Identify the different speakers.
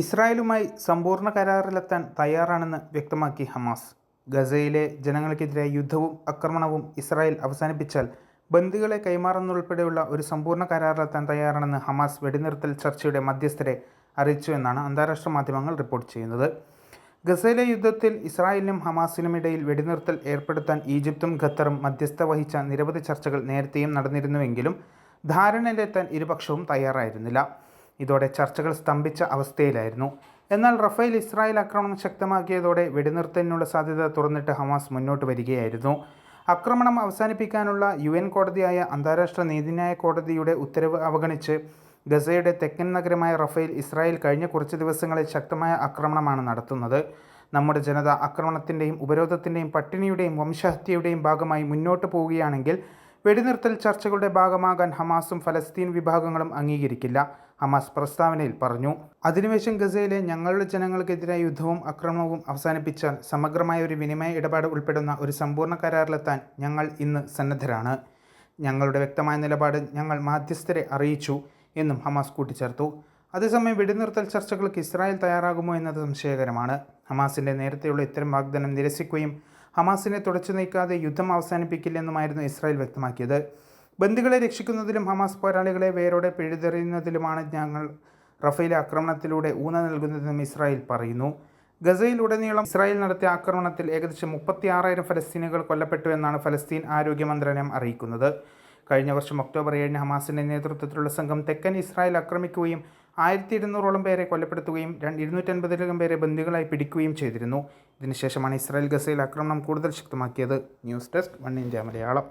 Speaker 1: ഇസ്രായേലുമായി സമ്പൂർണ കരാറിലെത്താൻ തയ്യാറാണെന്ന് വ്യക്തമാക്കി ഹമാസ്. ഗസയിലെ ജനങ്ങൾക്കെതിരെ യുദ്ധവും ആക്രമണവും ഇസ്രായേൽ അവസാനിപ്പിച്ചാൽ ബന്ദികളെ കൈമാറുന്നതുൾപ്പെടെയുള്ള ഒരു സമ്പൂർണ കരാറിലെത്താൻ തയ്യാറാണെന്ന് ഹമാസ് വെടിനിർത്തൽ ചർച്ചയുടെ മധ്യസ്ഥരെ അറിയിച്ചു എന്നാണ് അന്താരാഷ്ട്ര മാധ്യമങ്ങൾ റിപ്പോർട്ട് ചെയ്യുന്നത്. ഗസയിലെ യുദ്ധത്തിൽ ഇസ്രായേലിനും ഹമാസിനും ഇടയിൽ വെടിനിർത്തൽ ഏർപ്പെടുത്താൻ ഈജിപ്തും ഖത്തറും മധ്യസ്ഥ വഹിച്ച നിരവധി ചർച്ചകൾ നേരത്തെയും നടന്നിരുന്നുവെങ്കിലും ധാരണയിലെത്താൻ ഇരുപക്ഷവും തയ്യാറായിരുന്നില്ല. ഇതോടെ ചർച്ചകൾ സ്തംഭിച്ച അവസ്ഥയിലായിരുന്നു. എന്നാൽ റഫേൽ ഇസ്രായേൽ ആക്രമണം ശക്തമാക്കിയതോടെ വെടിനിർത്തലിനുള്ള സാധ്യത തുറന്നിട്ട് ഹമാസ് മുന്നോട്ട് വരികയായിരുന്നു. ആക്രമണം അവസാനിപ്പിക്കാനുള്ള യു എൻ കോടതിയായ അന്താരാഷ്ട്ര നീതിന്യായ കോടതിയുടെ ഉത്തരവ് അവഗണിച്ച് ഗസയുടെ തെക്കൻ നഗരമായ റഫേൽ ഇസ്രായേൽ കഴിഞ്ഞ കുറച്ച് ദിവസങ്ങളിൽ ശക്തമായ ആക്രമണമാണ് നടത്തുന്നത്. നമ്മുടെ ജനത ആക്രമണത്തിന്റെയും ഉപരോധത്തിന്റെയും പട്ടിണിയുടെയും വംശഹത്യയുടെയും ഭാഗമായി മുന്നോട്ട് പോവുകയാണെങ്കിൽ വെടിനിർത്തൽ ചർച്ചകളുടെ ഭാഗമാകാൻ ഹമാസും ഫലസ്തീൻ വിഭാഗങ്ങളും അംഗീകരിക്കില്ല. ഹമാസ് പ്രസ്താവനയിൽ പറഞ്ഞു അധിനിവേശം ഗസയിലെ ഞങ്ങളുടെ ജനങ്ങൾക്കെതിരായ യുദ്ധവും അക്രമവും അവസാനിപ്പിച്ചാൽ സമഗ്രമായ ഒരു വിനിമയ ഇടപാട് ഉൾപ്പെടുന്ന ഒരു സമ്പൂർണ കരാറിലെത്താൻ ഞങ്ങൾ ഇന്ന് സന്നദ്ധരാണ്. ഞങ്ങളുടെ വ്യക്തമായ നിലപാട് ഞങ്ങൾ മാധ്യസ്ഥരെ അറിയിച്ചു എന്നും ഹമാസ് കൂട്ടിച്ചേർത്തു. അതേസമയം വെടിനിർത്തൽ ചർച്ചകൾക്ക് ഇസ്രായേൽ തയ്യാറാകുമോ എന്നത് സംശയകരമാണ്. ഹമാസിന്റെ നേരത്തെയുള്ള ഇത്തരം വാഗ്ദാനം നിരസിക്കുകയും ഹമാസിനെ തുടച്ചു നീക്കാതെ യുദ്ധം അവസാനിപ്പിക്കില്ലെന്നുമായിരുന്നു ഇസ്രായേൽ വ്യക്തമാക്കിയത്. ബന്ദികളെ രക്ഷിക്കുന്നതിലും ഹമാസ് പോരാളികളെ വേരോടെ പിഴുതെറിയുന്നതിലുമാണ് ഞങ്ങൾ റഫേൽ ആക്രമണത്തിലൂടെ ഊന്ന നൽകുന്നതെന്നും ഇസ്രായേൽ പറയുന്നു. ഗസയിലുടനീളം ഇസ്രായേൽ നടത്തിയ ആക്രമണത്തിൽ ഏകദേശം മുപ്പത്തി ആറായിരം ഫലസ്തീനുകൾ കൊല്ലപ്പെട്ടു എന്നാണ് ഫലസ്തീൻ ആരോഗ്യ മന്ത്രാലയം അറിയിക്കുന്നത്. കഴിഞ്ഞ വർഷം ഒക്ടോബർ ഏഴിന് ഹമാസിന്റെ നേതൃത്വത്തിലുള്ള സംഘം തെക്കൻ ഇസ്രായേൽ ആക്രമിക്കുകയും ആയിരത്തി ഇരുന്നൂറോളം പേരെ കൊല്ലപ്പെടുത്തുകയും രണ്ട് ഇരുന്നൂറ്റൻപതിലധികം പേരെ ബന്ദികളായി പിടിക്കുകയും ചെയ്തിരുന്നു. ഇതിനുശേഷമാണ് ഇസ്രായേൽ ഗസയിൽ ആക്രമണം കൂടുതൽ ശക്തമാക്കിയത്. News desk one India Malayalam.